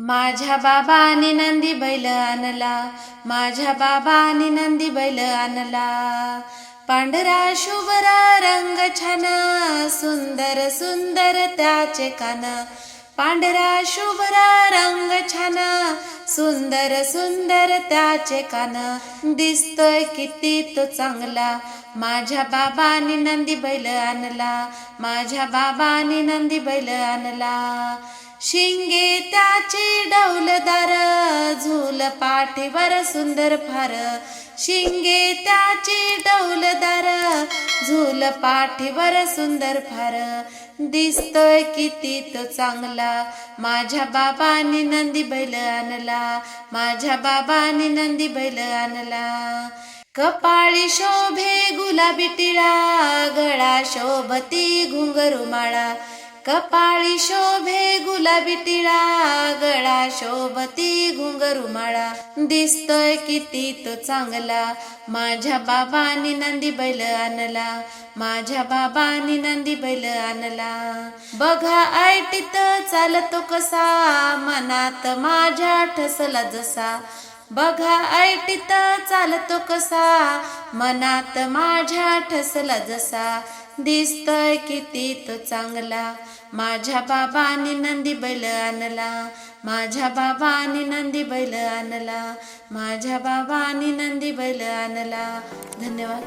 माझ्या बाबाने नंदी बैल आणला माझ्या बाबाने नंदी बैल आणला. पांढरा शुभरा रंग छाना सुंदर सुंदर त्याचे कान. पांढरा शुभरा रंग छाना सुंदर सुंदर त्याचे कान. दिसतोय किती तो चांगला. माझ्या बाबाने नंदी बैल आणला. माझ्या बाबाने नंदी बैल आणला. शिंगे त्याचे डौलदार. पाठीवर सुंदर फार. शिंगे त्याची डौलदार झूल पाठीवर सुंदर फार. दिसतोय किती तो चांगला. माझ्या बाबाने नंदी बैल आणला. माझ्या बाबाने नंदी बैल आणला. कपाळी शोभे गुलाबी टिळा गळा शोभती घुंगरुमाळा कपाळी शोभे गुलाबी गळा शोभती घुंगरू माळा. दिसतोय किती तो चांगला. माझ्या बाबानी नंदी बैल आणला. माझ्या बाबानी नंदी बैल आणला. बघा ऐटीत चालतो कसा. मनात माझ्या ठसला जसा. बघा ऐटीत चालतो कसा. मनात माझ्या ठसला जसा. दिसतय किती तो चांगला. माझ्या बाबाने नंदी बैल आणला. माझ्या बाबाने नंदी बैल आणला. माझ्या बाबाने नंदी बैल आणला. धन्यवाद.